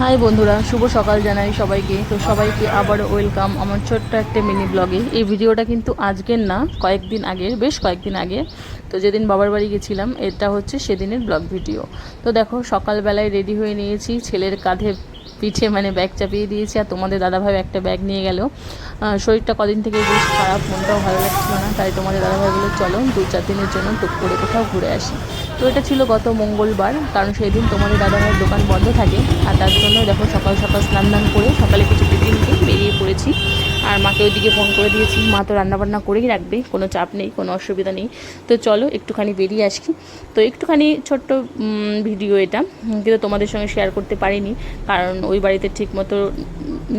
High বন্ধুরা, শুভ সকাল জানাই সবাইকে। তো সবাইকে আবার ওয়েলকাম আমার ছোট্ট একটা মিনি ব্লগে এই ভিডিওটা কিন্তু আজকের না, কয়েকদিন আগে বেশ কয়েকদিন আগে। তো যেদিন বাবার বাড়ি গেছিলাম, এটা হচ্ছে সেদিনের ব্লগ ভিডিও তো দেখো, সকালবেলায় রেডি হয়ে নিয়েছি ছেলের কাঁধে পিঠে মানে ব্যাগ চাপিয়ে দিয়েছি আর তোমাদের দাদাভাই একটা ব্যাগ নিয়ে গেল। শরীরটা কদিন থেকে বেশ খারাপ, মনটাও ভালো লাগছিল না, তাই তোমাদের দাদাভাই বলে চলো দু চার দিনের জন্য টুক করে কোথাও ঘুরে আসি। তো এটা ছিল গত মঙ্গলবার, কারণ সেই দিন তোমাদের দাদাভাইয়ের দোকান বন্ধ থাকে, আর তার জন্য দেখো সকাল সকাল স্নান দান করে সকালে কিছু টিফিন বেরিয়ে পড়েছি। আর মাকে ওইদিকে ফোন করে দিয়েছি। মা তো রান্নাবান্না করেই রাখবে, কোনো চাপ নেই, কোনো অসুবিধা নেই। তো চলো, একটুখানি বেরিয়ে আসি। তো একটুখানি ছোট্ট ভিডিও এটা, কিন্তু তোমাদের সঙ্গে শেয়ার করতে পারিনি, কারণ ওই বাড়িতে ঠিকমতো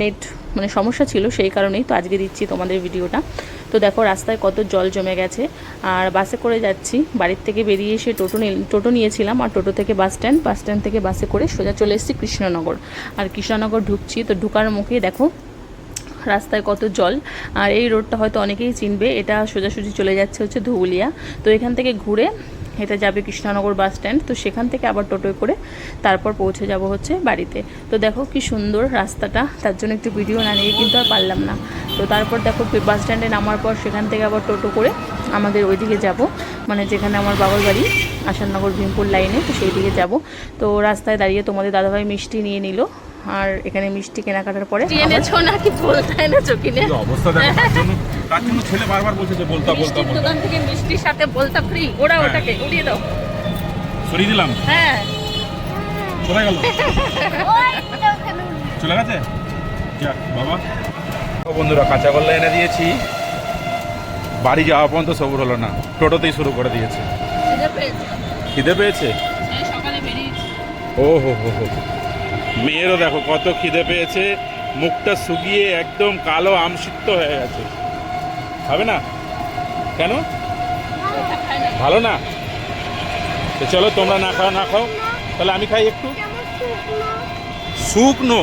নেট মানে সমস্যা ছিল সেই কারণেই তো আজকে দিচ্ছি তোমাদের ভিডিওটা তো দেখো, রাস্তায় কত জল জমে গেছে। আর বাসে করে যাচ্ছি। বাড়ির থেকে বেরিয়ে এসে টোটো টোটো নিয়েছিলাম আর টোটো থেকে বাস স্ট্যান্ড বাস স্ট্যান্ড থেকে বাসে করে সোজা চলে এসেছি কৃষ্ণনগর। আর কৃষ্ণনগর ঢুকছি, তো ঢুকার মুখে দেখো রাস্তায় কত জল। আর এই রোডটা হয়তো অনেকেই চিনবে, এটা সোজাসুজি চলে যাচ্ছে হচ্ছে ধুবুলিয়া। তো এখান থেকে ঘুরে এটা যাবে কৃষ্ণনগর বাস স্ট্যান্ড। তো সেখান থেকে আবার টোটোয় করে তারপর পৌঁছে যাব হচ্ছে বাড়িতে। তো দেখো কি সুন্দর রাস্তাটা, তার জন্য একটু ভিডিও না নিয়ে কিন্তু আর পারলাম না। তো তারপর দেখো বাস স্ট্যান্ডে নামার পর সেখান থেকে আবার টোটো করে আমাদের ওইদিকে যাব। মানে যেখানে আমার বাবার বাড়ি, আসাননগর ভীমপুর লাইনে তো সেই দিকে যাব। তো রাস্তায় দাঁড়িয়ে তোমাদের দাদাভাই মিষ্টি নিয়ে নিল। আর এখানে মিষ্টি কেনাকাটার পরে এনেছো নাকি বলতে এনেছো কিনে? অবস্থা দেখো তার জন্য ছেলে বারবার বলছে যে বলতা বলতা দোকান থেকে মিষ্টির সাথে বলতা ফ্রি ওরা হ্যাঁ। ওটাকে উড়িয়ে দাও। সরিয়ে দিলাম। হ্যাঁ। কোথায় গেল? চলে গেছে? যাক বাবা। ও বন্ধুরা কাঁচা কল্লা এনে দিয়েছি। বাড়ি যাওয়া পর্যন্ত সবুর হলো না। টোটোতেই শুরু করে দিয়েছে। খিদে পেয়েছে? ও হো হো হো। মেয়েরও দেখো কত খিদে পেয়েছে। মুখটা শুকিয়ে একদম কালো আমসিক্ত হয়ে গেছে। হবে না? কেন? ভালো না? তো চলো তোমরা না খাও না খাও। তাহলে আমি খাই একটু। শুকনো?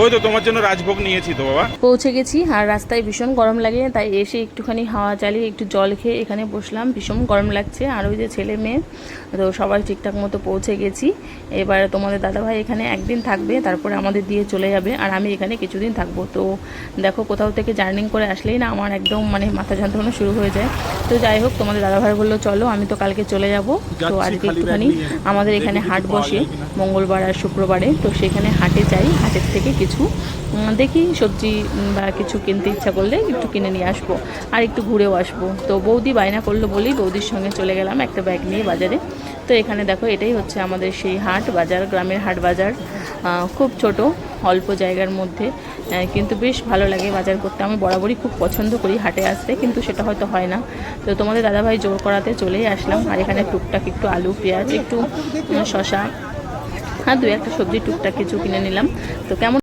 ওই তো তোমার জন্য রাজভোগ নিয়েছি তো বাবা। পৌঁছে গেছি আর রাস্তায় ভীষণ গরম লাগে তাই এসে একটুখানি হাওয়া চালিয়ে একটু জল খেয়ে এখানে বসলাম। ভীষণ গরম লাগছে। আর ওই যে ছেলে মেয়ে তো সবাই ঠিকঠাক মতো পৌঁছে গেছি। এবার তোমাদের দাদাভাই এখানে একদিন থাকবে তারপরে আমাদের দিয়ে চলে যাবে আর আমি এখানে কিছুদিন থাকব। তো দেখো কোথাও থেকে জার্নিং করে আসলেই না আমার একদম মানে মাথা যন্ত্রণা শুরু হয়ে যায়। তো যাই হোক তোমাদের দাদাভাই বলল চলো আমি তো কালকে চলে যাব। তো আজকে একটুখানি আমাদের এখানে হাট বসে মঙ্গলবার আর শুক্রবারে। তো সেখানে হাটে যাই হাটের থেকে কিছু। দেখি সবজি বা কিছু কিনতে ইচ্ছা করলে একটু কিনে নিয়ে আসব। আর একটু ঘুরেও আসব। তো বৌদি বায়না করল বলেই বৌদির সঙ্গে চলে গেলাম একটা ব্যাগ নিয়ে বাজারে। তো এখানে দেখো এটাই হচ্ছে আমাদের সেই হাট বাজার, গ্রামের হাট বাজার। খুব ছোট, অল্প জায়গার মধ্যে। কিন্তু বেশ ভালো লাগে বাজার করতে। আমি বরাবরই খুব পছন্দ করি হাটে আসতে, কিন্তু সেটা হয়তো হয় না। তো তোমাদের দাদাভাই জোর করাতে চলেই আসলাম। আর এখানে টুকটাক একটু আলু, পেঁয়াজ, একটু শশা হ্যাঁ দু একটা সবজি টুকটাক কিছু কিনে নিলাম। তো কেমন